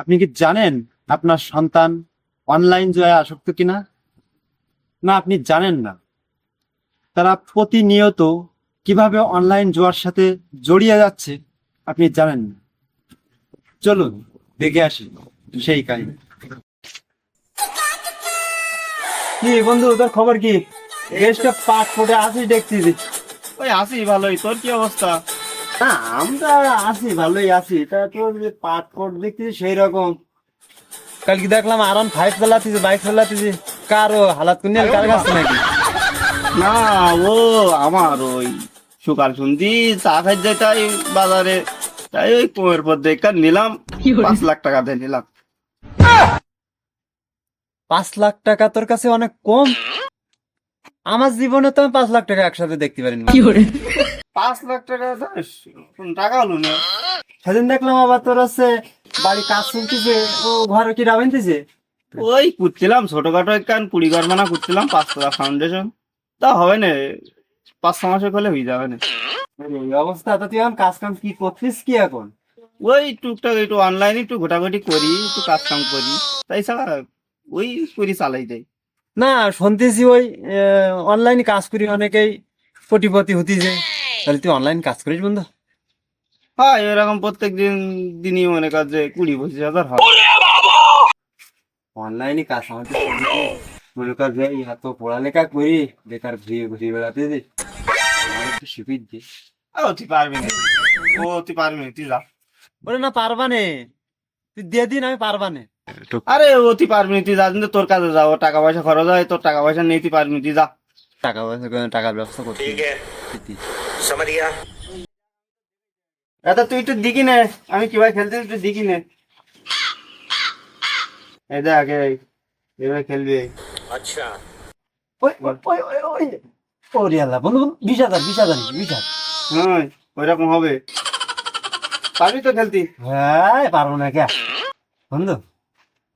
আপনি কি জানেন আপনার সন্তান অনলাইন জুয়ায় আসক্ত কিনা? না, আপনি জানেন না। তারা প্রতিনিয়ত কীভাবে অনলাইন জোয়ার সাথে জড়িয়ে যাচ্ছে, আপনি জানেন না। চলুন, দেখে আসি সেই কাহিনী। কি বন্ধু, তোর খবর কি? পাট ফুটে আসিস দেখছিস ওই আসি ভালোই। তোর কি অবস্থা? না আমরা আছি ভালোই আছি। তা তোর যে পাট কোট দেখতেছি সেই রকম। কালকে দেখলাম আরাম ফাইভ চালাতেছি বাইক চালাতেছি কার ও হালাত কুনিয়াল কার কাছে নাকি? না ও আমার ওই সকাল সন্ধি চা খাই যাই তাই বাজারে। তাই ওই কোয়ের পর দেখা নিলাম পাঁচ লাখ টাকা দিয়ে নিলাম। পাঁচ লাখ টাকা তোর কাছে অনেক কম? আমার জীবনে তো আমি পাঁচ লাখ টাকা একসাথে দেখতে পারিনি। পাঁচ লাখ টাকা টাকা হলো না। সেদিন দেখলাম আবার তোর হচ্ছে বাড়ি কাজ চলতেছে ও ঘরে কি রাবেনতেছে ওই করছিলাম ছোটখাটো একখান কুড়ি ঘর মানা করছিলাম পাঁচতলা ফাউন্ডেশন তা হবে না পাঁচ ছ মাসের হলে হয়ে যাবে না। এই অবস্থা তো তুই এখন কাজ কাম কি করছিস কি এখন? ওই টুকটাক একটু অনলাইনে একটু ঘোটাঘুটি করি একটু কাজ কাম করি। তাই ছাড়া ওই করি চালাই যাই। না শুনতেছি ওই অনলাইনে কাজ করি অনেকেই কোটিপতি হতিছে তাহলে তুই অনলাইন কাজ করিস বন্ধু। হ্যাঁ এরকম প্রত্যেক দিন দিনই মনে কর যে কুড়ি পঁচিশ হাজার হয়। অনলাইনে কাজ আমাদের মনে কর যে এত পড়ালেখা করি বেকার ঘুরিয়ে ঘুরিয়ে বেড়াতে যে। একটু শিখিয়ে দি ও তুই পারবি না। ও তুই পারবি না তুই যা। বলে না পারবানে তুই দিয়ে দিন আমি পারবানে আরে ও পারবি তুই যা তোর কাছে যাও টাকা পয়সা খরচ হয় তোর টাকা পয়সা নিতে পারবি তুই যা। টাকা পয়সা টাকার ব্যবস্থা করতে এটা তুই একটু দিকি নে আমি কীভাবে খেলতে একটু দিকি নে। এই দেখ এভাবে খেলবি আচ্ছা ওই ওই ওই ওই ওরে আল্লাহ বন্ধু বিশ হাজার বিশ হাজার বিশ হাজার। হ্যাঁ ওইরকম হবে। পারবি তো খেলতি? হ্যাঁ পারব না কে? বন্ধু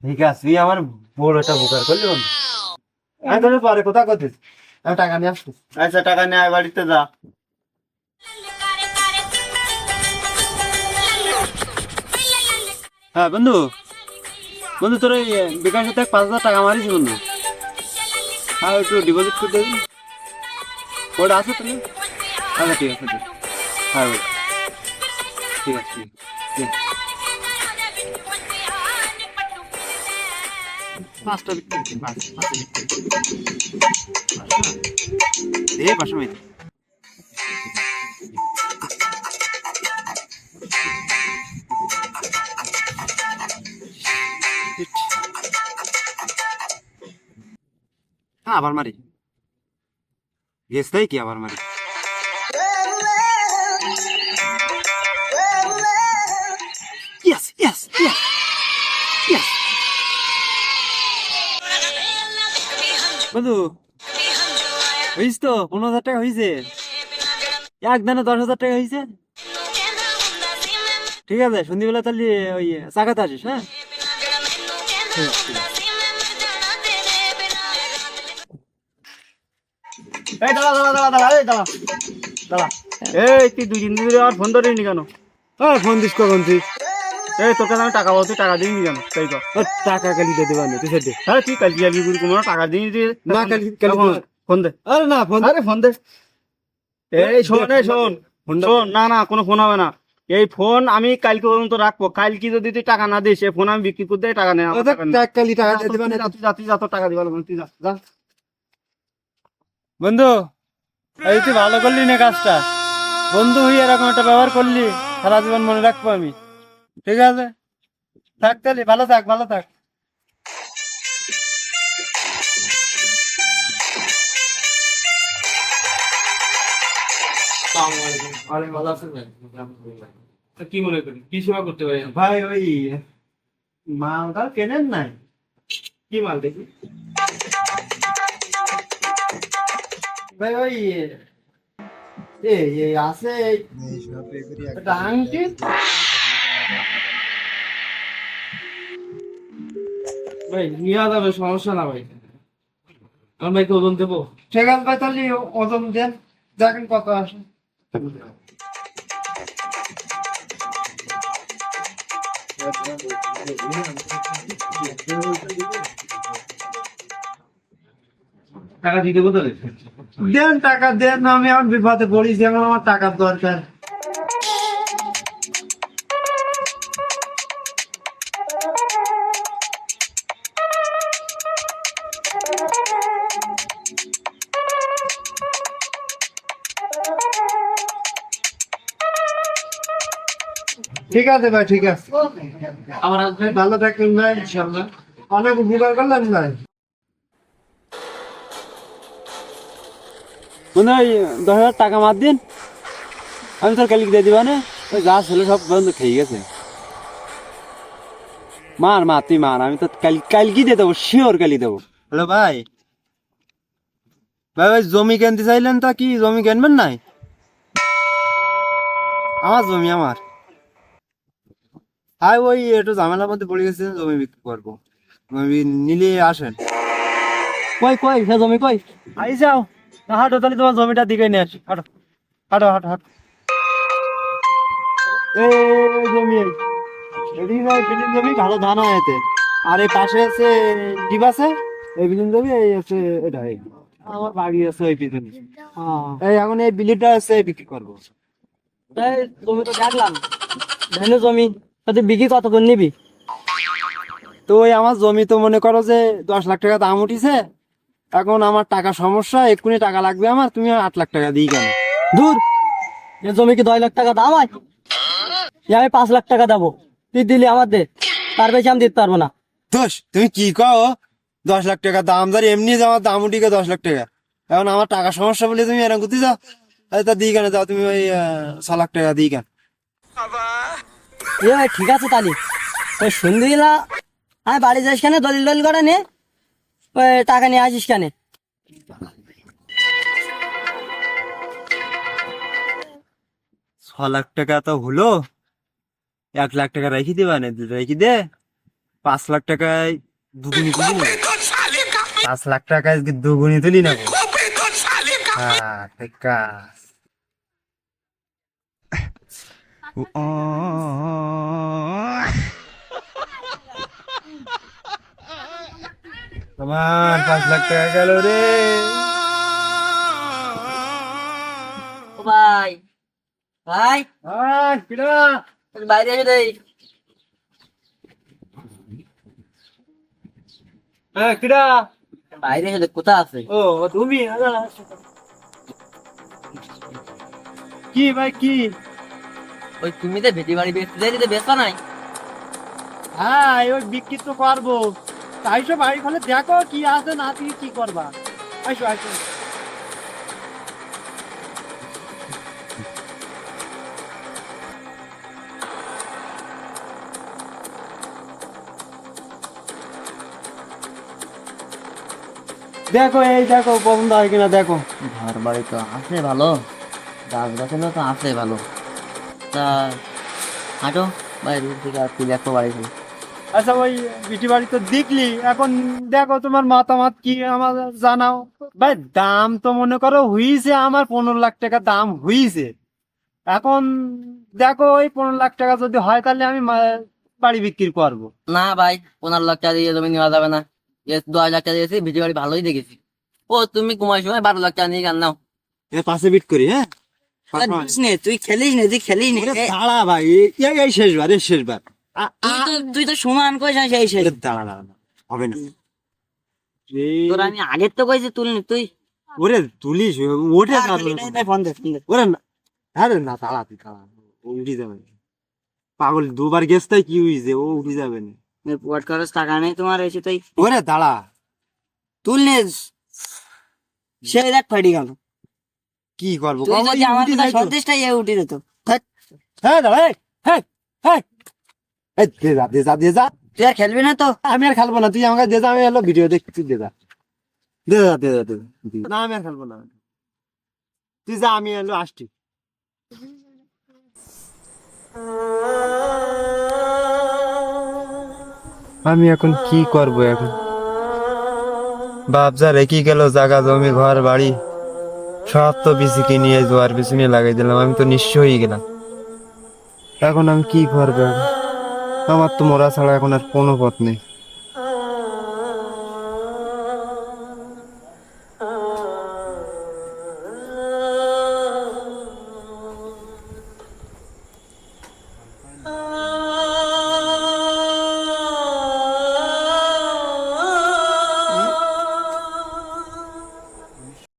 ঠিক আছে তুই আমার বড় একটা বুকার করলি বন্ধু। আমি তোর পরে কোথা করতিস আমি টাকা নিয়ে আসছিস আচ্ছা টাকা নিয়ে আয় বাড়িতে যা। হ্যাঁ বন্ধু। বন্ধু তোর ওই বিকাশ সাথে পাঁচ হাজার টাকা মারিস বন্ধু। হ্যাঁ একটু ডিপোজিট করে দেবি ওটা আছে তুমি আচ্ছা ঠিক আছে ঠিক হ্যাঁ ওটা। ঠিক আছে ঠিক আছে, পাঁচটা বিক্রি পাঁচটা বিক্রি। পাঁচশো। হ্যাঁ আবার মারি গেছটাই কি আবার মারি বন্ধু তো পনেরো হাজার টাকা হয়েছে এক দানে দশ হাজার টাকা হয়েছে ঠিক আছে সন্ধ্যেবেলা তাহলে ওই চাকাতে আসিস হ্যাঁ। এই দাঁড়া দাঁড়া দাঁড়া দাঁড়া এই দাঁড়া দাঁড়া। এই তুই দুই দিন ধরে আমার ফোন ধরিনি কেন? হ্যাঁ ফোন দিস কখন তুই? এই তোর কাছে আমি টাকা বলছি টাকা তাই তো। টাকা কালি তুই সেটা। হ্যাঁ টাকা না, কালকে ফোন- দে। আরে না ফোন আরে ফোন দে। এই শোন এই শোন। শোন না না কোনো ফোন হবে না। এই ফোন আমি কালকে পর্যন্ত রাখব। কালকে যদি তুই টাকা না দিস এই ফোন আমি বিক্রি করতে টাকা নেই ওদের টাকা কালি তুই যা, তুই যা, তোর টাকা দিবা লাগবে না, তুই যা, যা। বন্ধু এই তুই ভালো করলি না কাজটা। বন্ধু হয়ে এরকম একটা ব্যবহার করলি সারা জীবন মনে রাখব আমি। ঠিক আছে? থাক তাহলে ভালো থাক ভালো থাক। কি মনে করি কি সেবা করতে পারি ভাই ওই মালটা কেনেন নাই? কি মাল দেখি? ভাই ওই এই আছে আংটি? ভাই নিয়ে যাবে সমস্যা না ভাই। আমার ভাইকে ওজন দেবো। ঠিক আছে ভাই তাহলে ওজন দেন দেখেন কত আসে। টাকা দিতে কোথায়? দেন টাকা দেন আমি আমার বিপদে পড়ি যেমন আমার টাকার দরকার। ঠিক আছে ভাই ঠিক আছে। আমার আসবে ভালো থাকবেন ভাই ইনশাআল্লাহ। অনেক উপকার করলেন ভাই। মনে হয় দশ হাজার টাকা মার দিন। আমি তোর কালিকে দিয়ে দিবা না ওই যা ছিল সব বন্ধ খেয়ে গেছে। মার মা তুই মার আমি তো কাল কালকে দিয়ে দেবো শিওর কালি দেবো। হ্যালো ভাই। ভাই ভাই জমি কিনতে চাইলেন তা কি? জমি কিনবেন নাই? আমার জমি আমার। আয় ওই একটু ঝামেলার মধ্যে পড়ে গেছে জমি বিক্রি করব। জমি নিলে আসেন। কই কই সে জমি কই? আই যাও না হাঁটো তাহলে তোমার জমিটা দিকে নিয়ে আসি। হাঁটো হাঁটো হাঁটো হাঁটো। এই জমি এদিকে নয় বিলিন জমি ভালো ধান হয় এতে। আর এই পাশে আছে ডিপ আছে? এই বিলিন জমি এই আছে এটা আমার বাড়ি আছে ওই পিছনে এই এখন এই বিলিটা আছে বিক্রি করব। এই জমি তো দেখলাম ধানের জমি। তাতে বিক্রি কত করে নিবি? তো ওই আমার জমি তো মনে করো যে দশ লাখ টাকা দাম উঠিছে এখন আমার টাকা সমস্যা এক্ষুনি টাকা লাগবে আমার তুমি আট লাখ টাকা দিই কেন? দূর এ জমি কি দশ লাখ টাকা দাম হয়? এ আমি পাঁচ লাখ টাকা দেবো তুই দিলি আমার দে তার বেশি আমি দিতে পারব না। দোষ তুমি কি কও? দশ লাখ টাকা দাম ধর এমনি যে আমার দাম উঠিকে দশ লাখ টাকা। এখন আমার টাকা সমস্যা বলে তুমি এরকম করতে যাও তা দিই কেন? যাও তুমি ওই ছ লাখ টাকা দিই কেন? এ ভাই ঠিক আছে তালি ওই সন্ধ্যেবেলা আমি বাড়ি যাস কেন? দলিল দলিল করে নে? ওই টাকা নিয়ে আসিস কেন? ছ লাখ টাকা তো হলো। এক লাখ টাকা রেখে দিবা না রেখে দে। পাঁচ লাখ টাকায় দুগুনি তুলি না। পাঁচ লাখ টাকায় আজকে দুগুনি তুলি না হ্যাঁ ঠিক আছে। তোমার পাঁচ লাখ টাকা গেল রে। ও ভাই। ভাই। আয়, কিরা? বাইরে এসে দেই। হ্যাঁ, কিরা? বাইরে এসে কোথা আছে? ও তুমি কি ভাই কি? ওই তুমি তো ভেটি বাড়ি বেচতে যাই তো বেচা নাই? হ্যাঁ ওই বিক্রি তো করব। তাই সব বাড়ি ফলে দেখো কি আছে না তুমি কি করবা? আসো আসো দেখো এই দেখো পছন্দ হয় কিনা দেখো। ঘর বাড়ি তো আছে ভালো। গাছ গাছালো তো আছে ভালো। তা হাঁটো। বাইরে থেকে আর তুই দেখো বাড়ি থেকে। আচ্ছা ওই বিটি বাড়ি তো দেখলি। এখন দেখো তোমার মতামত কি আমার জানাও। ভাই দাম তো মনে করো হইছে আমার পনেরো লাখ টাকা দাম হইছে। এখন দেখো ওই পনেরো লাখ টাকা যদি হয় তাহলে আমি মা- বাড়ি বিক্রি করব। না ভাই পনেরো লাখ টাকা দিয়ে জমি নেওয়া যাবে না। দশ লাখ টাকা দিয়েছি ভিডিও বাড়ি ভালোই দেখেছি। ও তুমি কুমার সময় বারো লাখ টাকা নিয়ে গান নাও এর পাশে বিট করি হ্যাঁ? তুই খেলিস নে তুই খেলিস নে দাঁড়া ভাই এই- শেষবার এই শেষবার। তুই তো সমান কইস না সেই সেই দাঁড়া। হবে না। তোর আমি আগের তো কইছি তুলনি তুই। ওরে তুলিস ওরে না আরে না তাড়া তুই তাড়া ও উঠে যাবে। পাগল দুবার গেছ তাই কি হইছে? ও উঠে যাবে না। খরচ টাকা নেই তোমার এসে তুই ওরে দাঁড়া। তুল নে। সেই দেখ ফাটি গেল। কি করব? উঠে ইয়ে উঠে যেত। হ্যাঁ দাঁড়া হ্যাঁ হ্যাঁ দে যা দে যা দে যা। তুই আর খেলবি না তো? আমি আর খেলব না তুই আমাকে দে যা আমি হলো ভিডিও দেখছি তুই দে যা দে যা দে যা। দে না আমি আর খেলব না তুই যা আমি এলো আসছি। আমি এখন কি করব এখন? বাপ যা রেখে গেল জায়গা জমি ঘর বাড়ি। সব তো পিসিকে নিয়ে জোয়ার পিছনে লাগাই দিলাম, আমি তো নিঃস্ব হয়ে গেলাম এখন আমি কি করব? আমার তো মরা ছাড়া এখন আর কোনো পথ নেই